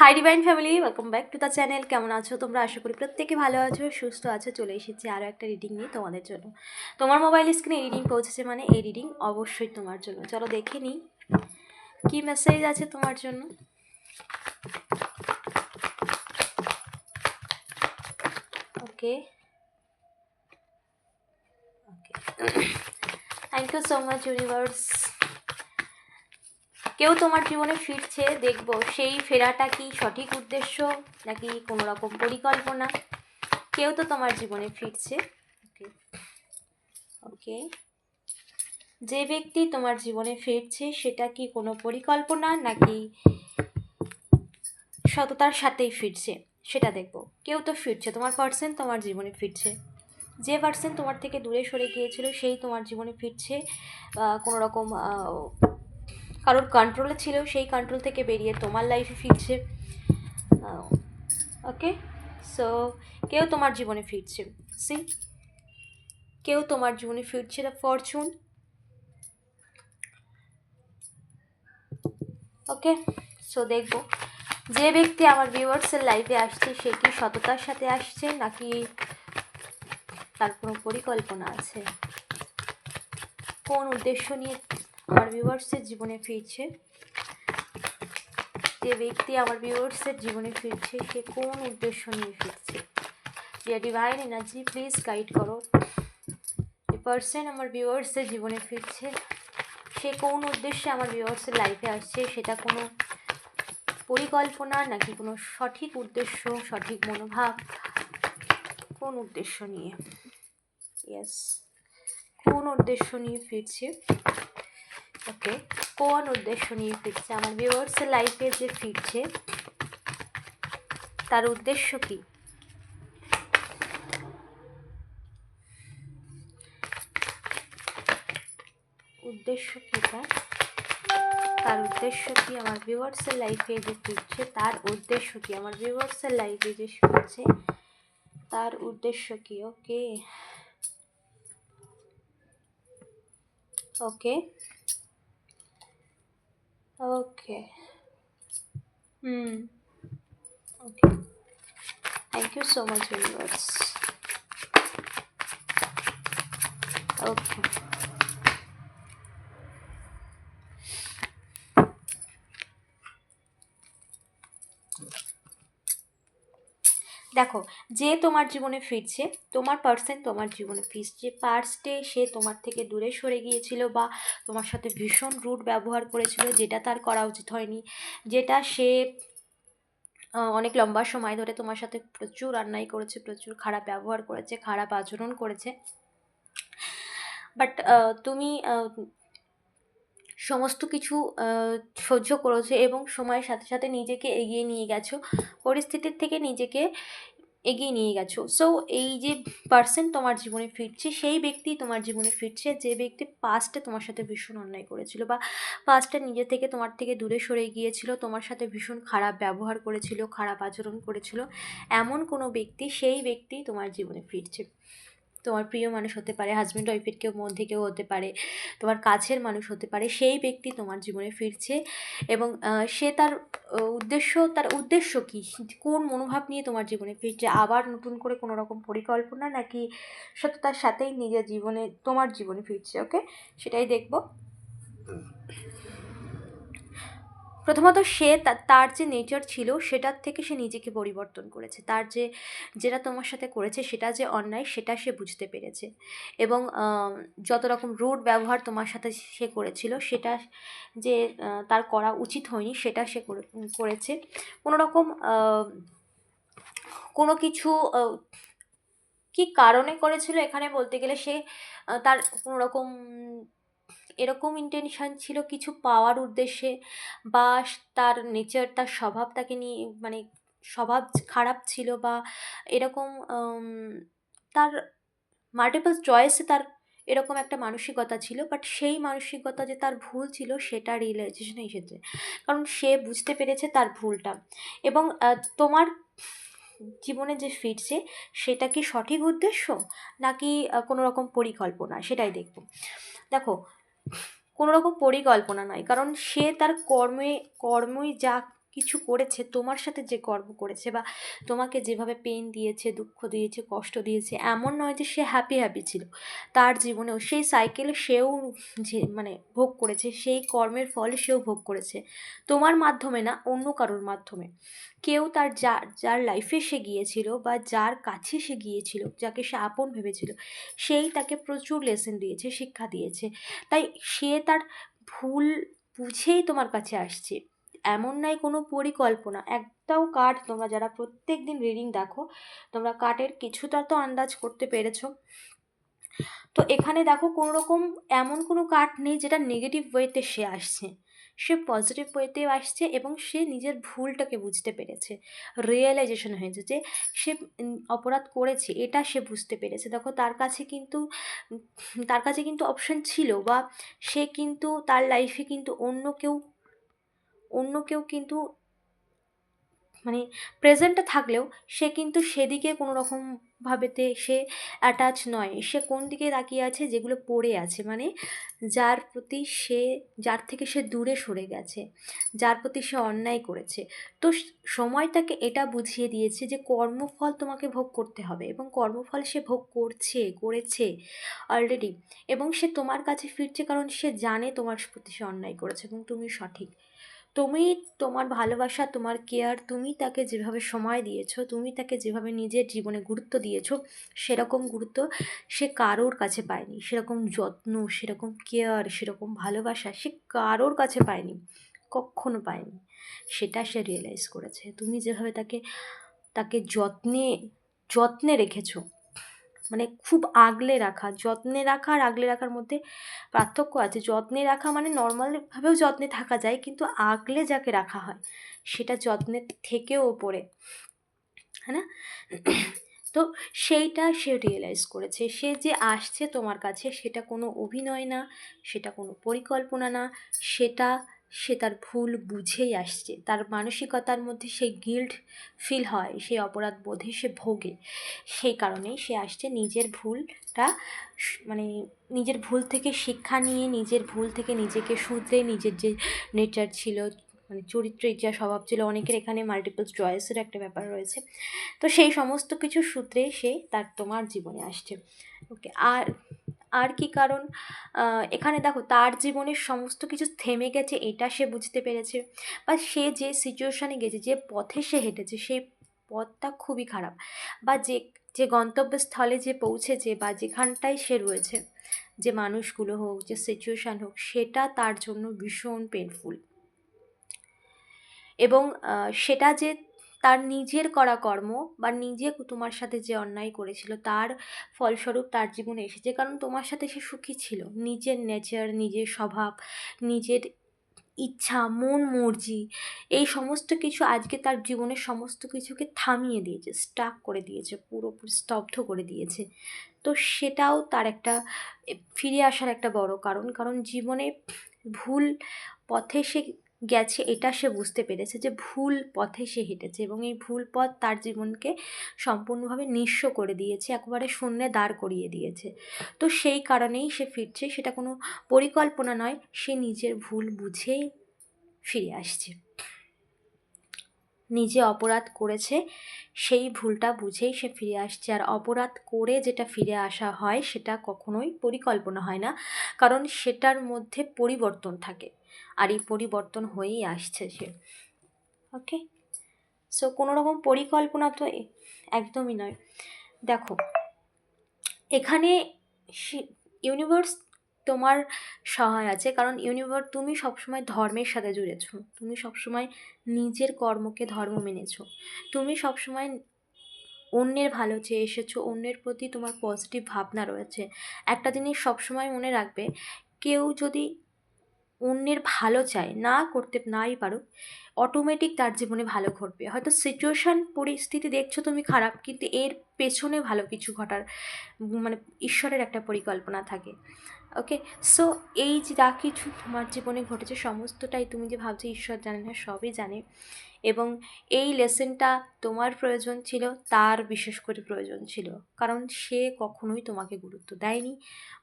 Hi divine family welcome back to the channel কেমন আছো? তোমরা আশা করি প্রত্যেকে ভালো আছো, সুস্থ আছো। চলে এসেছি আরও একটা রিডিং নিয়ে তোমাদের জন্য। তোমার মোবাইল স্ক্রিনে রিডিং পৌঁছেছে মানে এই রিডিং অবশ্যই তোমার জন্য। চলো দেখে নিই, কী মেসেজ আছে তোমার জন্য? Okay okay thank you so much universe কেউ তোমার জীবনে ফিরছে দেখব সেই ফেরাটা কি সঠিক উদ্দেশ্য নাকি কোনো রকম পরিকল্পনা? কেউ তো তোমার জীবনে ফিরছে। ওকে ওকে যে ব্যক্তি তোমার জীবনে ফিরছে সেটা কি কোনো পরিকল্পনা নাকি সততার সাথেই ফিরছে? সেটা দেখব। কেউ তো ফিরছে তোমার পার্সেন তোমার জীবনে ফিরছে। যে পার্সেন তোমার থেকে দূরে সরে গিয়েছিল সেই তোমার জীবনে ফিরছে কোনো রকম কারোর কন্ট্রোলে ছিল, সেই কন্ট্রোল থেকে বেরিয়ে তোমার লাইফে ফিরছে। ওকে সো কেউ তোমার জীবনে ফিরছে। সি কেউ তোমার জীবনে ফিরছে দ্য ফরচুন ওকে সো দেখব। যে ব্যক্তি আমার ভিউয়ার্সের লাইফে আসছে, সে কি সততার সাথে আসছে, নাকি তার কোনো পরিকল্পনা আছে? কোন উদ্দেশ্য নিয়ে আমার ভিউয়ার্সের জীবনে ফিরছে। যে ব্যক্তি আমার ভিউয়ার্সের জীবনে ফিরছে, সে কোন উদ্দেশ্য নিয়ে ফিরছে? Dear divine energy please guide করো। যে পার্সন আমার ভিউয়ার্সের জীবনে ফিরছে, সে কোন উদ্দেশ্যে আমার ভিউয়ার্সের লাইফে আসছে, সেটা কোনো পরিকল্পনা নাকি কোনো সঠিক উদ্দেশ্য, সঠিক মনোভাব? কোন উদ্দেশ্য নিয়ে? ইয়েস কোন উদ্দেশ্য নিয়ে ফিরছে? ওকে, কোন উদ্দেশ্য নিয়ে ফিরছে? আমার ভিউয়ার্সের লাইফে যে ফিরছে, তার উদ্দেশ্য কি? উদ্দেশ্য কি তার? তার উদ্দেশ্য কি? আমার ভিউয়ার্সের লাইফে যে ফিরছে, তার উদ্দেশ্য কি? আমার ভিউয়ার্সের লাইফে যে ফিরছে, তার উদ্দেশ্য কি? ওকে ওকে। Okay. Hmm. Okay. Thank you so much, viewers. Okay. Thank you. দেখো, যে তোমার জীবনে ফিরছে, তোমার পার্সন তোমার জীবনে ফিরছে পার্সটে সে তোমার থেকে দূরে সরে গিয়েছিল বা তোমার সাথে ভীষণ রুট ব্যবহার করেছিল, যেটা তার করা উচিত হয়নি, যেটা সে অনেক লম্বা সময় ধরে তোমার সাথে প্রচুর অন্যায় করেছে, প্রচুর খারাপ ব্যবহার করেছে, খারাপ আচরণ করেছে। বাট তুমি সমস্ত কিছু সহ্য করেছ এবং সময়ের সাথে সাথে নিজেকে এগিয়ে নিয়ে গেছো। পরিস্থিতির থেকে নিজেকে এগিয়ে নিয়ে গেছো। সো এই যে পার্সন তোমার জীবনে ফিরছে, সেই ব্যক্তি তোমার জীবনে ফিরছে, যে ব্যক্তি পাস্টে তোমার সাথে ভীষণ অন্যায় করেছিল বা পাস্টে নিজে থেকে তোমার থেকে দূরে সরে গিয়েছিল, তোমার সাথে ভীষণ খারাপ ব্যবহার করেছিল, খারাপ আচরণ করেছিল, এমন কোনো ব্যক্তি, সেই ব্যক্তি তোমার জীবনে ফিরছে। তোমার প্রিয় মানুষ হতে পারে হাজব্যান্ড ওয়াইফের কেউ মধ্যে কেউ হতে পারে, তোমার কাছের মানুষ হতে পারে, সেই ব্যক্তি তোমার জীবনে ফিরছে এবং সে তার উদ্দেশ্য তার উদ্দেশ্য কি? কোন মনোভাব নিয়ে তোমার জীবনে ফিরছে? আবার নতুন করে কোনো রকম পরিকল্পনা নাকি সত্যতার সাথেই নিজের জীবনে, তোমার জীবনে ফিরছে? ওকে সেটাই দেখব। প্রথমত সে তার যে নেচার ছিল, সেটার থেকে সে নিজেকে পরিবর্তন করেছে। তার যে, যেটা তোমার সাথে করেছে, সেটা যে অন্যায়, সেটা সে বুঝতে পেরেছে। এবং যত রকম রুড ব্যবহার তোমার সাথে সে করেছিল, সেটা যে তার করা উচিত হয়নি, সেটা সে করেছে। কোনো রকম কোনো কিছু কি কারণে করেছিল এখানে বলতে গেলে সে তার কোনো রকম এরকম ইন্টেনশন ছিল কিছু পাওয়ার উদ্দেশ্যে বা তার নেচার তার স্বভাব তাকে নিয়ে মানে স্বভাব খারাপ ছিল বা এরকম তার মাল্টিপল চয়েসে তার এরকম একটা মানসিকতা ছিল বাট সেই মানসিকতা যে তার ভুল ছিল সেটা রিয়েলাইজেশনে এসেছে। কারণ সে বুঝতে পেরেছে তার ভুলটা। এবং তোমার জীবনে যে ফিরছে সেটা কি সঠিক উদ্দেশ্য? নাকি কোনো রকম পরিকল্পনা? সেটাই দেখব। দেখো কোনো রকম পরিকল্পনা নয় কারণ সে তার কর্মে কর্মই যা কিছু করেছে, তোমার সাথে যে কর্ম করেছে বা তোমাকে যেভাবে পেন দিয়েছে, দুঃখ দিয়েছে, কষ্ট দিয়েছে, এমন নয় যে সে হ্যাপি হ্যাপি ছিল। তার জীবনেও সেই সাইকেল সেও যে মানে ভোগ করেছে, সেই কর্মের ফল সেও ভোগ করেছে। তোমার মাধ্যমে না, অন্য কারোর মাধ্যমে। কেউ তার যার যার লাইফে সে গিয়েছিল বা যার কাছে সে গিয়েছিল, যাকে সে আপন ভেবেছিল, সেই তাকে প্রচুর লেসন দিয়েছে, শিক্ষা দিয়েছে। তাই সে তার ভুল বুঝেই তোমার কাছে আসছে। এমন নয় কোনো পরিকল্পনা, একটাও কার্ড তোমরা যারা প্রত্যেক দিন রিডিং দেখো, তোমরা কার্ডের কিছুটা তো আন্দাজ করতে পেরেছ। তো এখানে দেখো কোনো রকম এমন কোনো কার্ড নেই যেটা নেগেটিভ ওয়েতে সে আসছে। সে পজিটিভ ওয়েতেও আসছে এবং সে নিজের ভুলটাকে বুঝতে পেরেছে। রিয়েলাইজেশন হয়েছে যে সে অপরাধ করেছে, এটা সে বুঝতে পেরেছে। দেখো তার কাছে কিন্তু, তার কাছে কিন্তু অপশন ছিল বা সে কিন্তু তার লাইফে কিন্তু অন্য কেউ অন্য কেউ কিন্তু মানে প্রেজেন্টে থাকলেও সে কিন্তু সেদিকে কোনো রকম ভাবেতে সে অ্যাটাচ নয়। সে কোন দিকে তাকিয়ে আছে যেগুলো পড়ে আছে মানে যার প্রতি সে, যার থেকে সে দূরে সরে গেছে, যার প্রতি সে অন্যায় করেছে। তো সময় তাকে এটা বুঝিয়ে দিয়েছে যে কর্মফল তোমাকে ভোগ করতে হবে এবং কর্মফল সে ভোগ করছে, করেছে অলরেডি এবং সে তোমার কাছে ফিরছে কারণ সে জানে তোমার প্রতি সে অন্যায় করেছে এবং তুমি সঠিক। তুমি তোমার ভালোবাসা, তোমার কেয়ার তুমি তাকে যেভাবে সময় দিয়েছ, তুমি তাকে যেভাবে নিজের জীবনে গুরুত্ব দিয়েছ, সেরকম গুরুত্ব সে কারোর কাছে পায়নি। সেরকম যত্ন, সেরকম কেয়ার সেরকম ভালোবাসা সে কারোর কাছে পায়নি, কখনো পায়নি। সেটা সে রিয়েলাইজ করেছে। তুমি যেভাবে তাকে তাকে যত্নে যত্নে রেখেছো মানে খুব আগলে রাখা, যত্নে রাখা আর আগলে রাখার মধ্যে পার্থক্য আছে। যত্নে রাখা মানে নর্মালভাবেও যত্নে থাকা যায়, কিন্তু আগলে যাকে রাখা হয়, সেটা যত্নের থেকেও ওপরে হ্যাঁ না? তো সেইটা সে রিয়েলাইজ করেছে। সে যে আসছে তোমার কাছে, সেটা কোনো অভিনয় না, সেটা কোনো পরিকল্পনা না, সেটা সে তার ভুল বুঝেই আসছে। তার মানসিকতার মধ্যে সেই গিল্ড ফিল হয়, সেই অপরাধ বোধে সে ভোগে। সেই কারণেই সে আসছে নিজের ভুলটা মানে নিজের ভুল থেকে শিক্ষা নিয়ে, নিজের ভুল থেকে নিজেকে শুধরে, নিজের যে নেচার ছিল মানে চরিত্রের যা স্বভাব ছিল, অনেকের এখানে মাল্টিপল চয়েসের একটা ব্যাপার রয়েছে। তো সেই সমস্ত কিছু সূত্রে সে তার তোমার জীবনে আসছে। ওকে আর আর কি কারণ এখানে দেখো তার জীবনের সমস্ত কিছু থেমে গেছে, এটা সে বুঝতে পেরেছে। বা সে যে সিচুয়েশানে গেছে, যে পথে সে হেঁটেছে সেই পথটা খুবই খারাপ। বা যে যে গন্তব্যস্থলে যে পৌঁছেছে বা যেখানটায় সে রয়েছে, যে মানুষগুলো হোক, যে সিচুয়েশান হোক, সেটা তার জন্য ভীষণ পেনফুল এবং সেটা যে তার নিজের করা কর্ম বা নিজে তোমার সাথে যে অন্যায় করেছিল, তার ফলস্বরূপ তার জীবনে এসেছে। কারণ তোমার সাথে সে সুখী ছিল। নিজের নেচার নিজের স্বভাব, নিজের ইচ্ছা, মন, মর্জি, এই সমস্ত কিছু আজকে তার জীবনের সমস্ত কিছুকে থামিয়ে দিয়েছে স্টাক করে দিয়েছে, পুরোপুরি স্তব্ধ করে দিয়েছে। তো সেটাও তার একটা ফিরে আসার একটা বড় কারণ। কারণ জীবনে ভুল পথে সে গেছে, এটা সে বুঝতে পেরেছে যে ভুল পথে সে হেঁটেছে এবং এই ভুল পথ তার জীবনকে সম্পূর্ণভাবে নিঃস্ব করে দিয়েছে, একবারে শূন্যে দাঁড় করিয়ে দিয়েছে। তো সেই কারণেই সে ফিরছে, সেটা কোনো পরিকল্পনা নয়, সে নিজের ভুল বুঝেই ফিরে আসছে। নিজে অপরাধ করেছে, সেই ভুলটা বুঝেই সে ফিরে আসছে। আর অপরাধ করে যেটা ফিরে আসা হয়, সেটা কখনোই পরিকল্পনা হয় না, কারণ সেটার মধ্যে পরিবর্তন থাকে। আর এই পরিবর্তন হয়েই আসছে সে। ওকে সো কোনো রকম পরিকল্পনা তো একদমই নয়। দেখো, এখানে ইউনিভার্স তোমার সহায় আছে, কারণ ইউনিভার্স তুমি সবসময় ধর্মের সাথে জুড়েছো। তুমি সবসময় নিজের কর্মকে ধর্ম মেনেছো। তুমি সবসময় অন্যের ভালো চেয়ে এসেছ, অন্যের প্রতি তোমার পজিটিভ ভাবনা রয়েছে। একটা জিনিস সবসময় মনে রাখবে, কেউ যদি অন্যের ভালো চায়, না করতে নাই পারুক অটোমেটিক তার জীবনে ভালো ঘটবে। হয়তো সিচুয়েশান পরিস্থিতি দেখছ তুমি খারাপ, কিন্তু এর পেছনে ভালো কিছু ঘটার মানে ঈশ্বরের একটা পরিকল্পনা থাকে। ওকে সো এই যে যা কিছু তোমার জীবনে ঘটেছে, সমস্তটাই তুমি যে ভাবছ ঈশ্বর জানে না, সবই জানে। এবং এই লেসেনটা তোমার প্রয়োজন ছিল, তার বিশেষ করে প্রয়োজন ছিল। কারণ সে কখনোই তোমাকে গুরুত্ব দেয়নি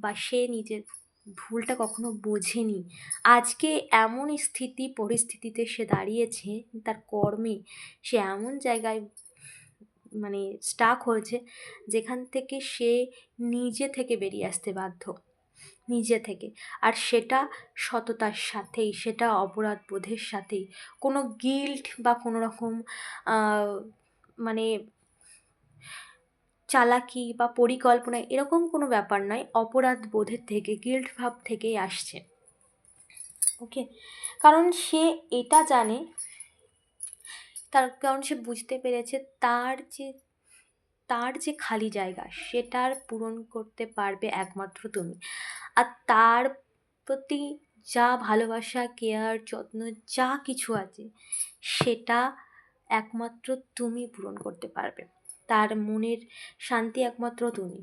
বা সে নিজের ভুলটা কখনো বোঝেনি। আজকে এমন স্থিতি, পরিস্থিতিতে সে দাঁড়িয়েছে, তার কর্মে সে এমন জায়গায় মানে স্টাক হয়েছে, যেখান থেকে সে নিজে থেকে বেরিয়ে আসতে বাধ্য। নিজে থেকে। আর সেটা সততার সাথেই, সেটা অপরাধ বোধের সাথেই। কোনো গিল্ট বা কোনো রকম মানে চালাকি বা পরিকল্পনা এরকম কোনো ব্যাপার নয়, অপরাধ বোধের থেকে গিল্ট ভাব থেকেই আসছে। ওকে কারণ সে এটা জানে, তার কারণ সে বুঝতে পেরেছে তার যে তার যে খালি জায়গা সেটার পূরণ করতে পারবে একমাত্র তুমি। আর তার প্রতি যা ভালোবাসা কেয়ার যত্ন, যা কিছু আছে, সেটা একমাত্র তুমি পূরণ করতে পারবে। তার মনের শান্তি একমাত্র তুমি।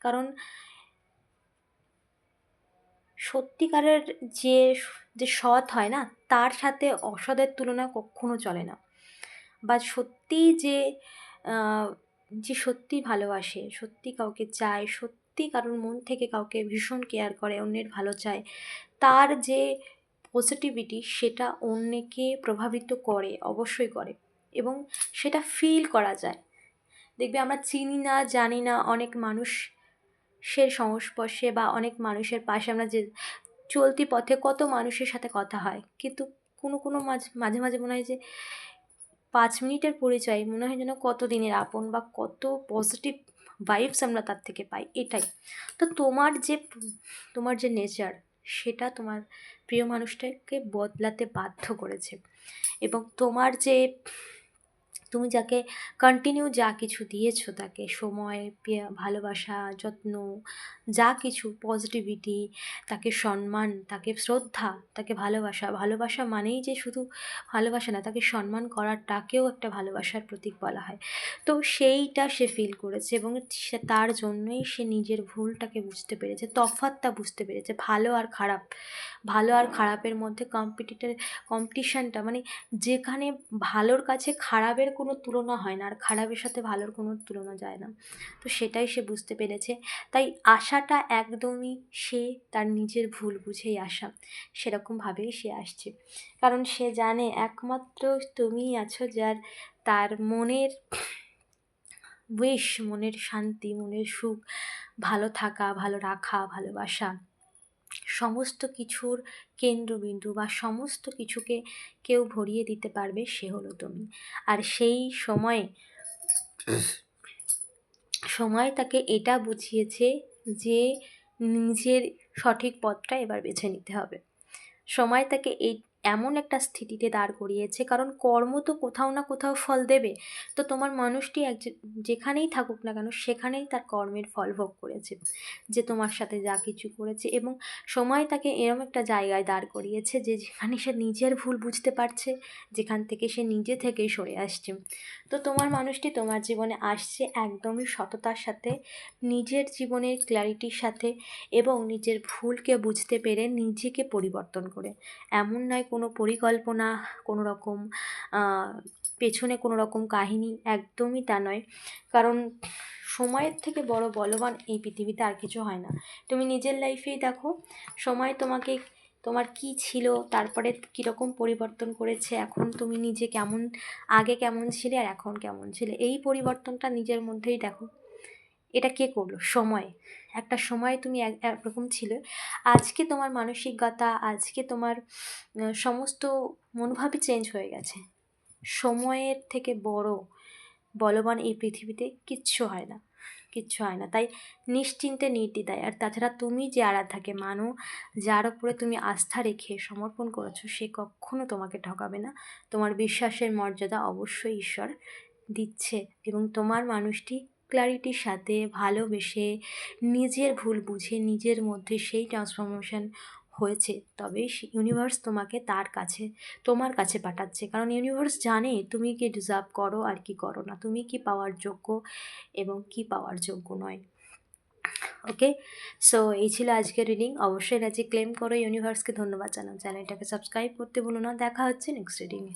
কারণ সত্যিকারের যে যে সৎ হয় না, তার সাথে অসতের তুলনা কখনো চলে না। বা সত্যি যে যে সত্যি ভালোবাসে, সত্যি কাউকে চায়, সত্যি কারোর মন থেকে কাউকে ভীষণ কেয়ার করে, অন্যের ভালো চায়, তার যে পজিটিভিটি সেটা অন্যকে প্রভাবিত করে, অবশ্যই করে এবং সেটা ফিল করা যায়। দেখবে আমরা চিনি না, জানি না অনেক মানুষের সংস্পর্শে বা অনেক মানুষের পাশে আমরা যে চলতি পথে কত মানুষের সাথে কথা হয়। কিন্তু কোনো কোনো মাঝে মাঝে মাঝে মনে হয় যে পাঁচ মিনিটের পরিচয় মনে হয় যেন কত দিনের আপন বা কত পজিটিভ ভাইবস আমরা তার থেকে পাই, এটাই। তো তোমার যে তোমার যে নেচার সেটা তোমার প্রিয় মানুষটাকে বদলাতে বাধ্য করেছে। এবং তোমার যে তুমি যাকে কন্টিনিউ যা কিছু দিয়েছ তাকে, সময় ভালোবাসা, যত্ন, যা কিছু পজিটিভিটি তাকে সম্মান, তাকে শ্রদ্ধা, তাকে ভালোবাসা ভালোবাসা মানেই যে শুধু ভালোবাসা না, তাকে সম্মান করাটাকেও একটা ভালোবাসার প্রতীক বলা হয়। তো সেইটা সে ফিল করেছে এবং সে তার জন্যই সে নিজের ভুলটাকে বুঝতে পেরেছে তফাতটা বুঝতে পেরেছে, ভালো আর খারাপ। ভালো আর খারাপের মধ্যে কম্পিটিটার কম্পিটিশানটা মানে যেখানে ভালোর কাছে খারাপের কোনো তুলনা হয় না আর খারাপের সাথে ভালোর কোনো তুলনা যায় না। তো সেটাই সে বুঝতে পেরেছে। তাই আশাটা একদমই সে তার নিজের ভুল বুঝেই আসা। সেরকমভাবেই সে আসছে। কারণ সে জানে একমাত্র তুমিই আছো যার তার মনের উইশ মনের শান্তি, মনের সুখ, ভালো থাকা, ভালো রাখা, ভালোবাসা। সমস্ত কিছুর কেন্দ্রবিন্দু বা সমস্ত কিছুকে কেউ ভরিয়ে দিতে পারবে, সে হলো তুমি। আর সেই সময়ে, সময় তাকে এটা বুঝিয়েছে যে নিজের সঠিক পথটা এবার বেছে নিতে হবে। সময় তাকে এই এমন একটা স্থিতিতে দাঁড় করিয়েছে, কারণ কর্ম তো কোথাও না কোথাও ফল দেবে। তো তোমার মানুষটি এক যেখানেই থাকুক না কেন, সেখানেই তার কর্মের ফল ভোগ করেছে, যে তোমার সাথে যা কিছু করেছে এবং সময় তাকে এরম একটা জায়গায় দাঁড় করিয়েছে, যে যেখানে সে নিজের ভুল বুঝতে পারছে, যেখান থেকে সে নিজে থেকেই সরে আসছে। তো তোমার মানুষটি তোমার জীবনে আসছে একদমই সততার সাথে, নিজের জীবনের ক্ল্যারিটির সাথে এবং নিজের ভুলকে বুঝতে পেরে নিজেকে পরিবর্তন করে। এমন নয় পরিকল্পনা, কোনো রকম পেছনে কোনো রকম কাহিনী একদমই তা নয়। কারণ সময়ের থেকে বড় বলবান এই পৃথিবীতে আর কিছু হয় না। তুমি নিজের লাইফেই দেখো, সময় তোমাকে, তোমার কি ছিল, তারপরে কীরকম পরিবর্তন করেছে, এখন তুমি নিজে কেমন, আগে কেমন ছিলে আর এখন কেমন ছিলে? এই পরিবর্তনটা নিজের মধ্যেই দেখো। এটা কে করল? সময়। একটা সময় তুমি এক, একরকম ছিল। আজকে তোমার মানসিকতা, আজকে তোমার সমস্ত মনোভাবই চেঞ্জ হয়ে গেছে। সময়ের থেকে বড়, বলবান এই পৃথিবীতে কিচ্ছু হয় না। কিচ্ছু হয় না। তাই নিশ্চিন্তে নির্দ্বিধায়। আর তাছাড়া তুমি যে আরাধাকে মানো, যার উপরে তুমি আস্থা রেখে সমর্পণ করেছ, সে কখনো তোমাকে ঠকাবে না। তোমার বিশ্বাসের মর্যাদা অবশ্যই ঈশ্বর দিচ্ছে এবং তোমার মানুষটি ক্লারিটির সাথে ভালোবেসে নিজের ভুল বুঝে নিজের মধ্যে সেই ট্রান্সফরমেশন হয়েছে। তবেই ইউনিভার্স তোমাকে তার কাছে, তোমার কাছে পাঠাচ্ছে। কারণ ইউনিভার্স জানে তুমি কি ডিজার্ভ করো আর কি করো না। তুমি কি পাওয়ার যোগ্য এবং কি পাওয়ার যোগ্য নয়। ওকে সো এই ছিল আজকের রিডিং অবশ্যই রাজি ক্লেম করো। ইউনিভার্সকে ধন্যবাদ জানাও। চ্যানেলটাকে সাবস্ক্রাইব করতে ভুলো না। দেখা হচ্ছে নেক্সট রিডিংয়ে